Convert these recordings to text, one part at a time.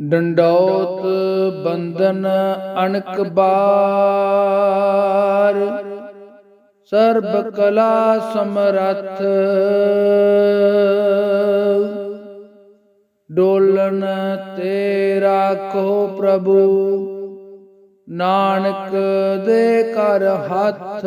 ਡੰਡੌਤ ਬੰਦਨ ਅਣਕ ਬਾਰ, ਸਰਬ ਕਲਾ ਸਮਰੱਥ। ਡੋਲਨ ਤੇ ਰਾਖੋ ਪ੍ਰਭੂ, ਨਾਨਕ ਦੇ ਕਰ ਹੱਥ।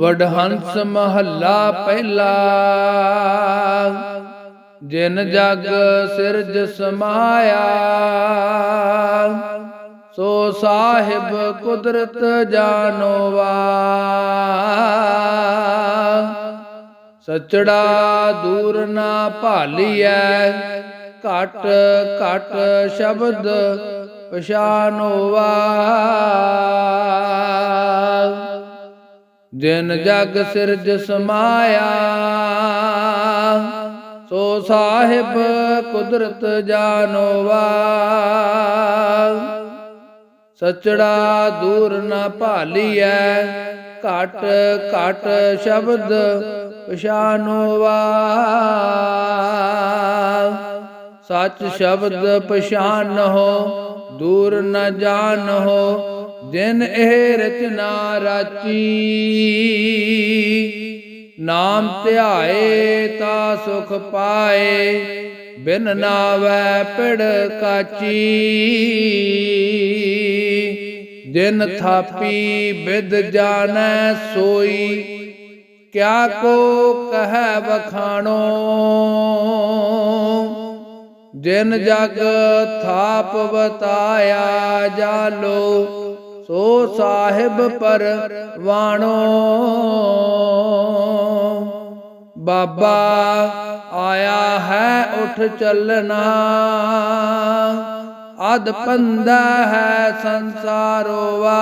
ਵਡਹੰਸ ਮਹੱਲਾ ਪਹਿਲਾ। ਜਿਨ ਜਗ ਸਿਰਜ ਸਮਾਇਆ, ਸੋ ਸਾਹਿਬ ਕੁਦਰਤ ਜਾਣੋਵਾ ਸਚੜਾ ਦੂਰ ਨਾ ਭਾਲੀਐ, ਘਟ ਘਟ ਸ਼ਬਦ ਪਛਾਨੋਵਾ। ਜਿਨ ਜਗ ਸਿਰਜ ਸਮਾਇਆ, ਸੋ ਸਾਹਿਬ ਕੁਦਰਤ ਜਾਣੋਵਾ ਸਚੜਾ ਦੂਰ ਨਾ ਭਾਲੀਐ, ਘਟ ਘਟ ਸ਼ਬਦ ਪਛਾਨੋਵਾ। ਸੱਚ ਸ਼ਬਦ ਪਛਾਨਹੁ ਦੂਰ ਨ ਜਾਣਹੁ ਜਿਨ ਇਹ ਰਚਨਾ ਰਾਚੀ। ਨਾਮ ਧਿਆਏ ਤਾ ਸੁਖ ਪਾਏ, ਬਿਨ ਨਾਵੈ ਪਿੜ ਕਾਚੀ। ਜਿਨ ਥਾਪੀ ਬਿਦ ਜਾਣੈ ਸੋਈ, ਕਿਆ ਕੋ ਕਹੈ ਵਖਾਣੋ। ਜਿਨ ਜਗ ਥਾਪ ਬਤਾਇਆ ਜਾਲੋ, ਸੋ ਸਾਹਿਬ ਪਰ ਵਾਣੋ। ਬਾਬਾ ਆਇਆ ਹੈ, ਉਠ ਚੱਲਣਾ। ਅਦ ਪੰਦਾ ਹੈ ਸੰਸਾਰੋਵਾ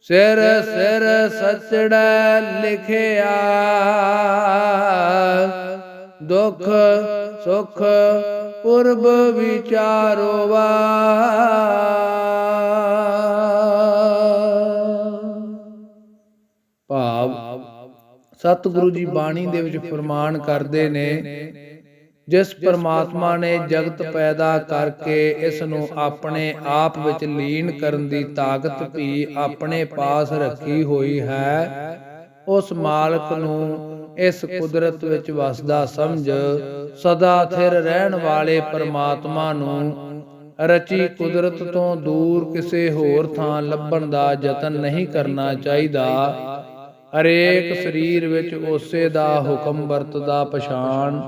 ਸਿਰ ਸਿਰ ਸਚੜਾ ਲਿਖਿਆ। ਦੁਖ, ਸੁਖ, ਪੁਰਬ ਵਿਚਾਰੋਵਾ ਭਾਵ, ਸਤਿਗੁਰੂ ਜੀ ਬਾਣੀ ਦੇ ਵਿੱਚ ਫਰਮਾਨ ਕਰਦੇ ਨੇ, ਜਿਸ ਪਰਮਾਤਮਾ ਨੇ ਜਗਤ ਪੈਦਾ ਕਰਕੇ ਇਸ ਨੂੰ ਆਪਣੇ ਆਪ ਵਿੱਚ ਲੀਨ ਕਰਨ ਦੀ ਤਾਕਤ ਵੀ ਆਪਣੇ ਪਾਸ ਰੱਖੀ ਹੋਈ ਹੈ, ਉਸ ਮਾਲਕ ਨੂੰ ਇਸ ਕੁਦਰਤ ਵਿੱਚ ਵਸਦਾ ਸਮਝ, ਸਦਾ ਥਿਰ ਰਹਿਣ ਵਾਲੇ ਪਰਮਾਤਮਾ ਨੂੰ। ਰਚੀ ਕੁਦਰਤ ਤੋਂ ਦੂਰ ਕਿਸੇ ਹੋਰ ਥਾਂ ਲੱਭਣ ਦਾ ਯਤਨ ਨਹੀਂ ਕਰਨਾ ਚਾਹੀਦਾ। ਹਰੇਕ ਸਰੀਰ ਵਿੱਚ ਉਸੇ ਦਾ ਹੁਕਮ ਵਰਤਦਾ ਪਛਾਣ।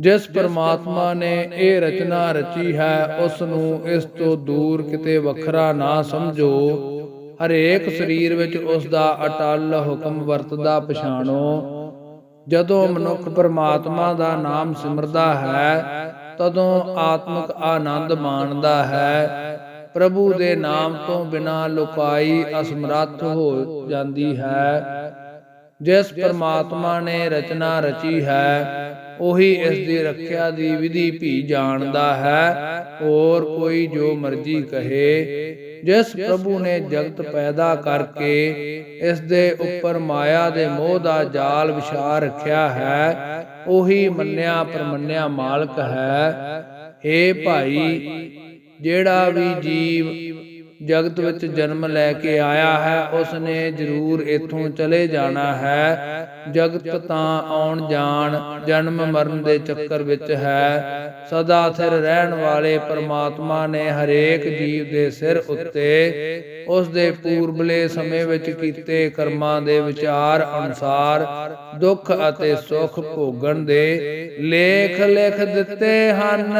ਜਿਸ ਪਰਮਾਤਮਾ ਨੇ ਇਹ ਰਚਨਾ ਰਚੀ ਹੈ ਉਸ ਨੂੰ ਇਸ ਤੋਂ ਦੂਰ ਕਿਤੇ ਵੱਖਰਾ ਨਾ ਸਮਝੋ। ਹਰੇਕ ਸਰੀਰ ਵਿੱਚ ਉਸ ਦਾ ਅਟਲ ਹੁਕਮ ਵਰਤਦਾ, ਪਛਾਣੋ। ਜਦੋਂ ਮਨੁੱਖ ਪਰਮਾਤਮਾ ਦਾ ਨਾਮ ਸਿਮਰਦਾ ਹੈ, ਤਦੋਂ ਆਤਮਿਕ ਆਨੰਦ ਮਾਣਦਾ ਹੈ। ਪ੍ਰਭੂ ਦੇ ਨਾਮ ਤੋਂ ਬਿਨਾ ਲੁਕਾਈ ਅਸਮਰੱਥ ਹੋ ਜਾਂਦੀ ਹੈ। ਜਿਸ ਪਰਮਾਤਮਾ ਨੇ ਰਚਨਾ ਰਚੀ ਹੈ, ਉਹੀ ਇਸ ਦੀ ਰੱਖਿਆ ਦੀ ਵਿਧੀ ਵੀ ਜਾਣਦਾ ਹੈ। ਹੋਰ ਕੋਈ ਜੋ ਮਰਜ਼ੀ ਕਹੇ, ਜਿਸ ਪ੍ਰਭੂ ਨੇ ਜਗਤ ਪੈਦਾ ਕਰਕੇ ਇਸ ਦੇ ਉੱਪਰ ਮਾਇਆ ਦੇ ਮੋਹ ਦਾ ਜਾਲ ਵਿਛਾ ਰੱਖਿਆ ਹੈ, ਉਹੀ ਮੰਨਿਆ ਪਰਮੰਨਿਆ ਮਾਲਕ ਹੈ। ਏ ਭਾਈ, ਜਿਹੜਾ ਵੀ ਜੀਵ ਜਗਤ ਵਿੱਚ ਜਨਮ ਲੈ ਕੇ ਆਇਆ ਹੈ ਉਸ ਨੇ ਜ਼ਰੂਰ ਇੱਥੋਂ ਚਲੇ ਜਾਣਾ ਹੈ। ਜਗਤ ਤਾਂ ਆਉਣ ਜਾਣ, ਜਨਮ ਮਰਨ ਦੇ ਚੱਕਰ ਵਿੱਚ ਹੈ। ਸਦਾ ਸਿਰ ਰਹਿਣ ਵਾਲੇ ਪਰਮਾਤਮਾ ਨੇ ਹਰੇਕ ਜੀਵ ਦੇ ਸਿਰ ਉੱਤੇ ਉਸ ਦੇ ਪੂਰਬਲੇ ਸਮੇਂ ਵਿੱਚ ਕੀਤੇ ਕਰਮਾਂ ਦੇ ਵਿਚਾਰ ਅਨੁਸਾਰ ਦੁੱਖ ਅਤੇ ਸੁੱਖ ਭੋਗਣ ਦੇ ਲੇਖ ਲਿਖ ਦਿੱਤੇ ਹਨ।